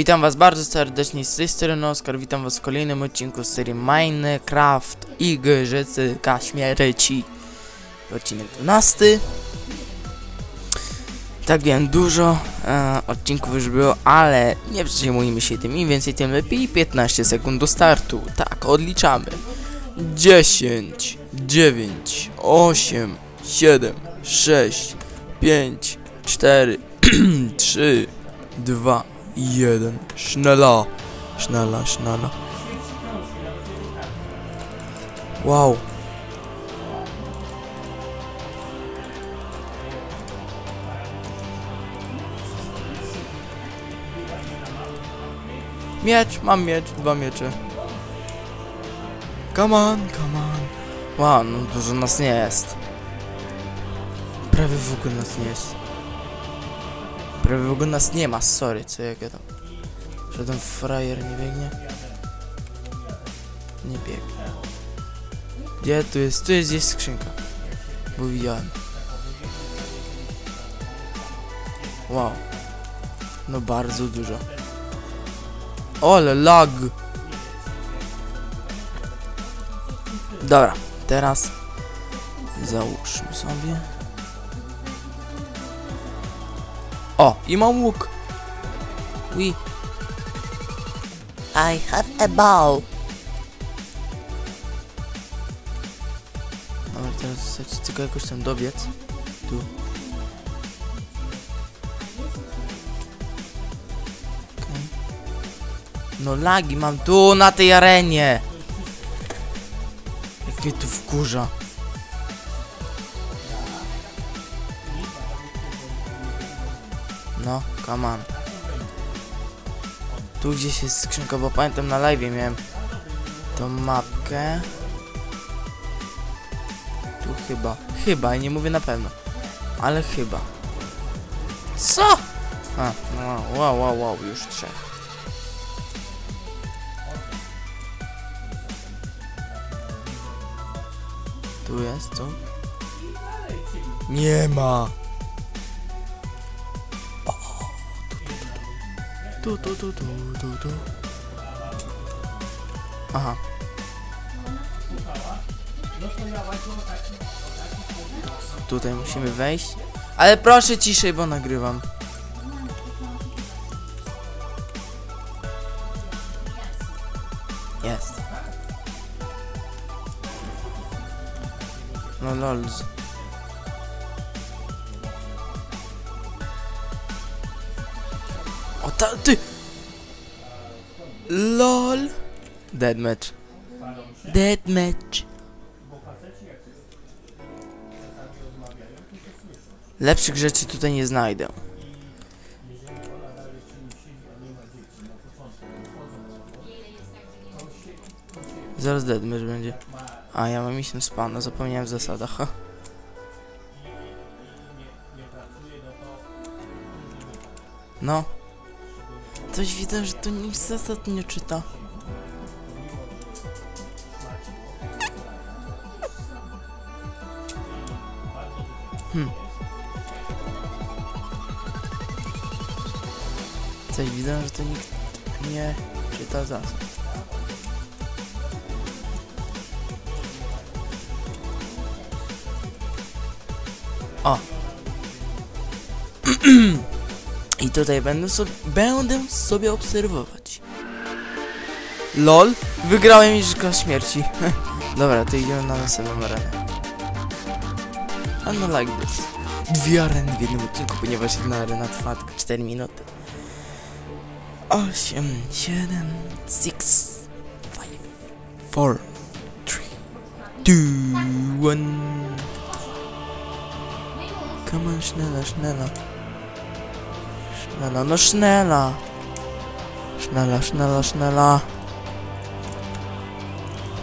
Witam was bardzo serdecznie z tej strony Oskar, witam was w kolejnym odcinku z serii Minecraft i Grzecka Śmierci. Odcinek 12. Tak wiem, dużo e, odcinków już było, ale nie przejmujmy się tym, im więcej tym lepiej. 15 sekund do startu, tak, odliczamy. 10, 9, 8, 7, 6, 5, 4, 3, 2, 1. Schnella. Schnella, schnella. Wow. Miecz, mam miecz, dwa miecze. Come on, come on. Wow, no dużo nas nie jest. Prawie w ogóle nas nie jest. Prawie w ogóle nas nie ma, sorry, co ja gadam. Żaden frajer nie biegnie? Nie biegnie. Gdzie tu jest? Tu jest gdzieś skrzynka. Bo widziałem. Wow. No bardzo dużo. Ole lag. Dobra, teraz załóżmy sobie. O, i mam łuk. Ui. I have a bow. Dobra, teraz chcę tylko jakoś tam dobiec. Tu. Okej. No lagi mam tu na tej arenie. Jak mnie tu wkurza. No, come on. Tu gdzieś jest skrzynka, bo pamiętam na live miałem tą mapkę. Tu chyba. Chyba, nie mówię na pewno. Ale chyba. Co? A, no, wow, wow, wow, już trzech. Tu jest, co? Nie ma. Tu, tu, tu, tu, tu, tu. Aha. Tutaj musimy wejść. Ale proszę ciszej, bo nagrywam. Jest. No lols. Ta, ty! LOL! Deadmatch. Deadmatch. Lepszych rzeczy tutaj nie znajdę. Zaraz deadmatch będzie. A, ja mam iść na spana, zapomniałem w zasadach. Ha. No. Coś widzę, że to nic zasad nie czyta. Hmm. Coś widzę, że to nikt nie czyta zasad. O. I tutaj będę sobie, będę sobie obserwować. LOL, wygrałem Igrzyska Śmierci. Dobra, to idziemy na następną arenę. A no like this. Dwie areny w jednym odcinku, ponieważ jedna arena trwa tylko 4 minuty. 8, 7, 6, 5, 4, 3, 2, 1. Come on, schneller, schneller. Schneller, no schneller. Schneller, schneller, schneller.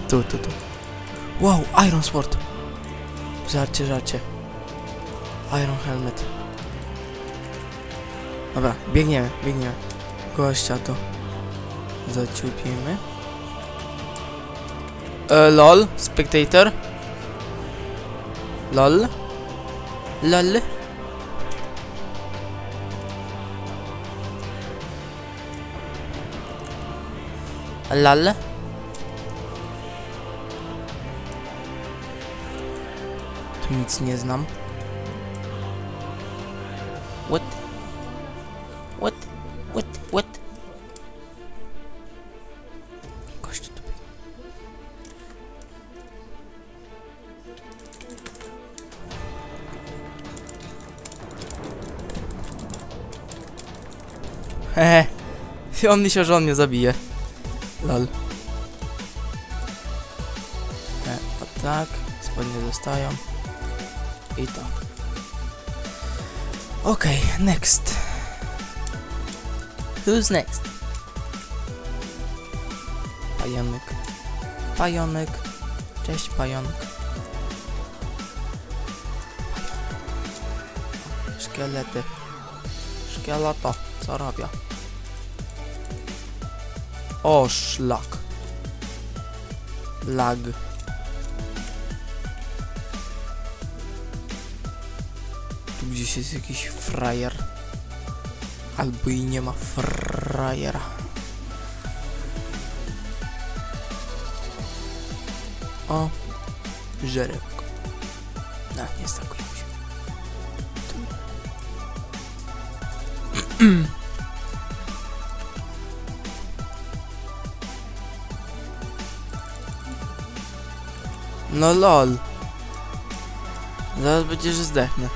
Tu, tu, tu. Wow, Iron Sword. Żarcie, żarcie. Iron Helmet. Dobra, biegniemy, biegniemy. Gościa to zaciupimy. E, lol, spectator. Lol. Lol. Lal. Tu nic nie znam. What? What? What? What? Gościu tu. Hehe. On myślał, że on mnie zabije. Lol. E, o tak. Spodnie zostają. I to. Okej, next. Who's next? Pajonek. Pajonek. Cześć, pajonek. Szkielety. Szkieleto. Co robię? O, szlak. Lag. Tu gdzieś jest jakiś frajer. Albo i nie ma frajera. O, żerełko. No, nie stakuję się. Tu. No lol. Zaraz będzie, że zdechnę.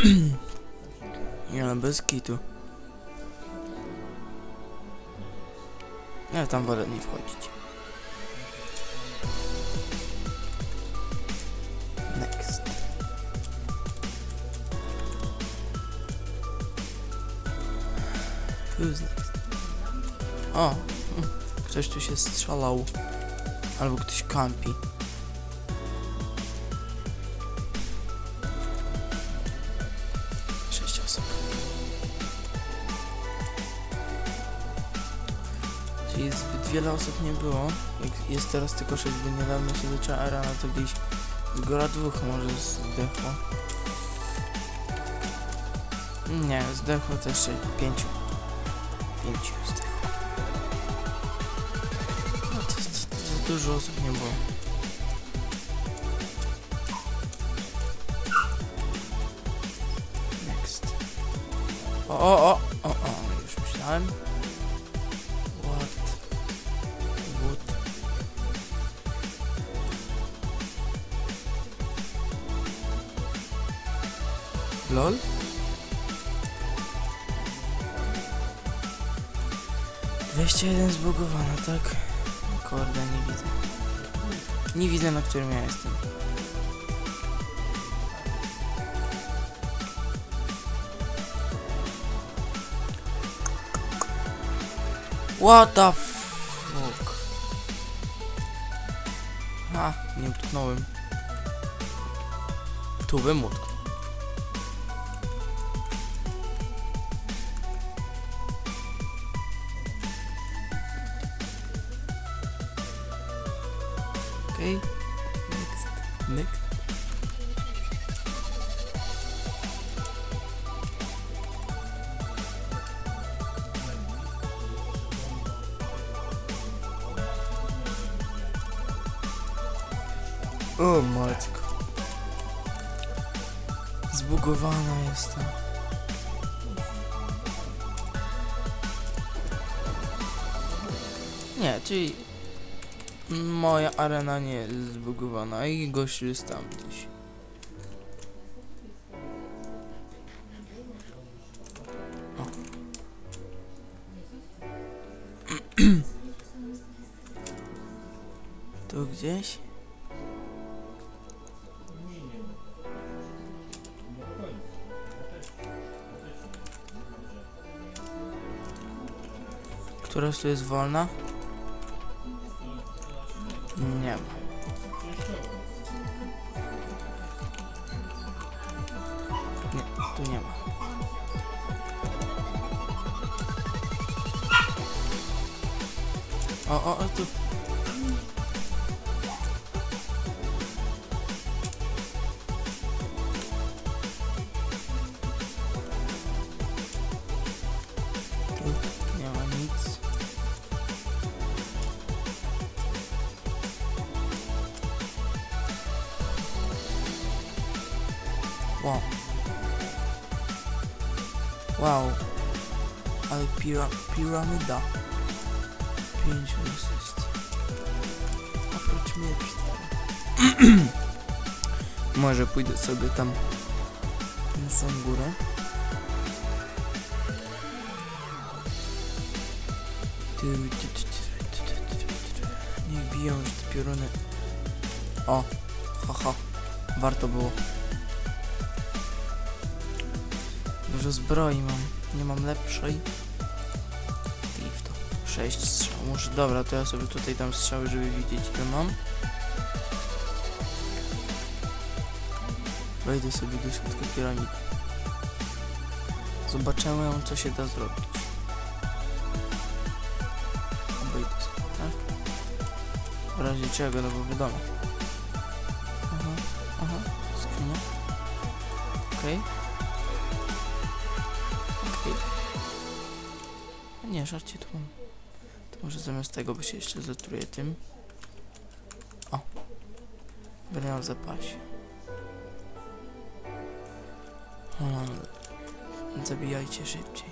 Nie no, bez kitu. Ja tam wolę nie wchodzić. Who's next? O, hm, ktoś tu się strzelał. Albo ktoś kampi. Sześć osób. Czyli zbyt wiele osób nie było. Jak jest teraz tylko 6, bo niedawno się zaczęła era, no to gdzieś z góra dwóch może zdechło. Nie, zdechło też się pięciu. Pięciu zdechło. No to, to, to, to dużo osób nie było. Next. O, o, o, o, o, już myślałem. What? LOL? Dwieście jeden zbugowana, tak? Kurde, nie widzę. Nie widzę, na którym ja jestem. What the fuck? A, nie utknąłem. Tu bym utknął. Okej. Next. Next. O matko. Zbugowana jestem. Nie, czyli moja arena nie jest zbugowana i gościu jest tam gdzieś. Tu gdzieś? Która tu jest wolna? Nie ma. Nie, tu nie ma. O, o, o, tu. Wow. Wow. Ale pira piramida. 5 asyst. Oprócz mnie 4. Może pójdę sobie tam na samą górę. Niech biją już te pioruny. O, haha, warto było. Dużo zbroi mam, nie mam lepszej. I w to. 6 strzał, może dobra, to ja sobie tutaj dam strzały, żeby widzieć ile mam. Wejdę sobie do środka piramidy. Zobaczymy, co się da zrobić. Wejdę sobie, tak? W razie czego, no bo wiadomo. Aha, aha, skrzynia. Okej. Okej. Nie, żarcie tu mam. To może zamiast tego by się jeszcze zatruję tym. O. Będę miał w zapasie. O, zabijajcie szybciej.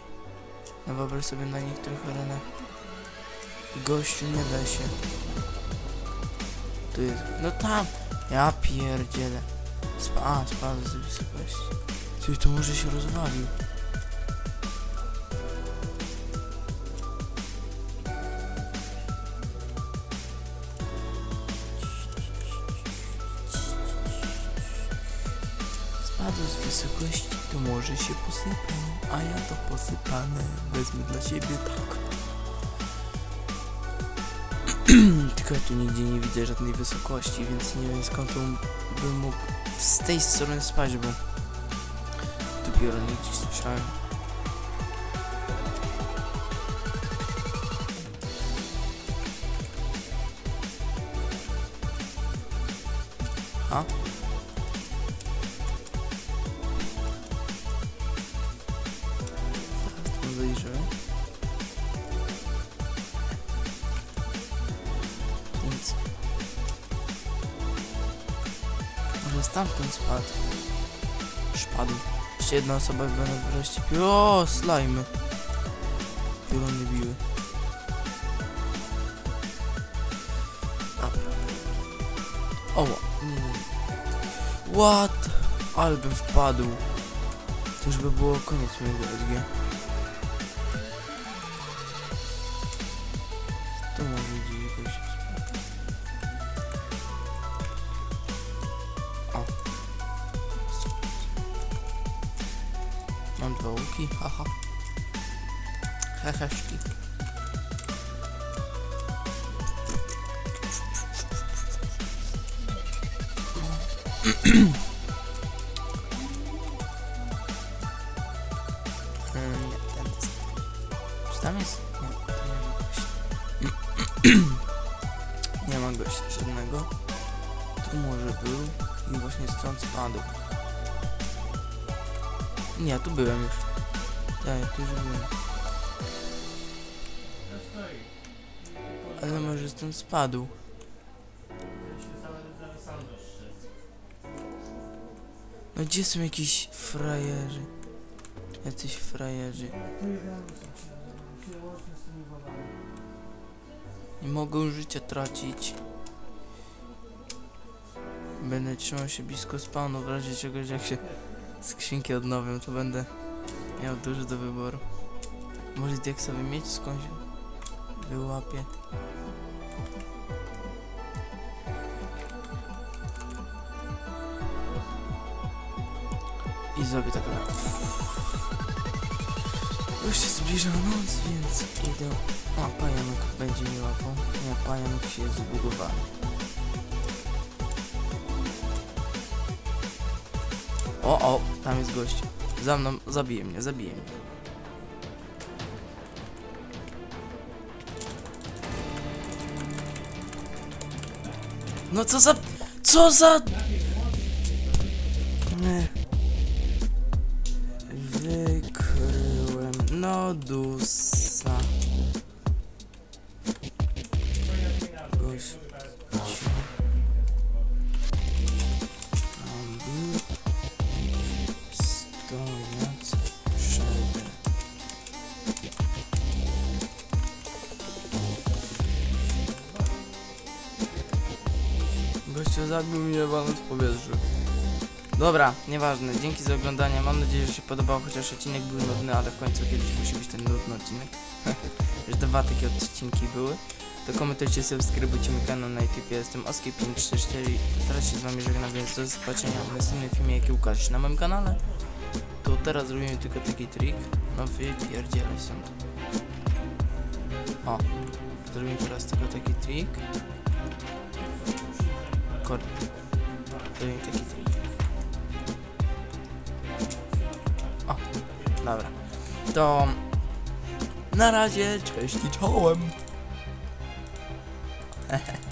No wyobraź sobie na niektórych arenach. Gościu nie da się. Tu jest. No tam! Ja pierdzielę. Spa a, spadł z wysokości. Czyli to może się rozwalił. Wysokości, to może się posypał, a ja to posypane wezmę dla siebie tak. Tylko ja tu nigdzie nie widzę żadnej wysokości, więc nie wiem skąd bym mógł z tej strony spać, bo dopiero nie gdzieś słyszałem. Spadł. Szpadł. Jeszcze jedna osoba na wreszcie. O, slajmy. Piorony biły. O, nie, nie. What? Ale wpadł. To już by było koniec mojego SG. Heheszki. Mm, jest. Czy tam jest? Nie, nie ma gościa. nie ma gościa żadnego. Tu może był i właśnie stąd spadł. Nie, tu byłem już. Tak, tu już byłem. Ale może stąd spadł. No gdzie są jakiś frajerzy? Jacyś frajerzy. Nie mogą życia tracić. Będę trzymał się blisko spawnu, w razie czegoś jak się skrzynki odnowią, to będę miał dużo do wyboru. Może sobie mieć skądś wyłapię. I zrobię tak. Już się zbliża noc, więc idę. A, pajanuk będzie mi łapał. Nie, pajanuk się zbugowany. O, o, tam jest gość. Za mną, zabije mnie, zabije mnie. No co za... Co za... Wykryłem Nodusa. Gość. Gościu zabił mnie waląc w powietrzu. Dobra, nieważne. Dzięki za oglądanie. Mam nadzieję, że się podobało, chociaż odcinek był nudny, ale w końcu kiedyś musi być ten nudny odcinek. Już dwa takie odcinki były. To komentujcie, subskrybujcie mój kanał na YouTube. Ja jestem Oski534. Teraz się z wami żegnam, więc do zobaczenia w następnym filmie, jaki ukaże na moim kanale. To teraz zrobimy tylko taki trik. No wypierdzielaj stąd. O. Zrobimy teraz tylko taki trik. Kurde. Zrobimy taki trik. O. Dobra. To... Na razie, cześć i czołem. Spoko,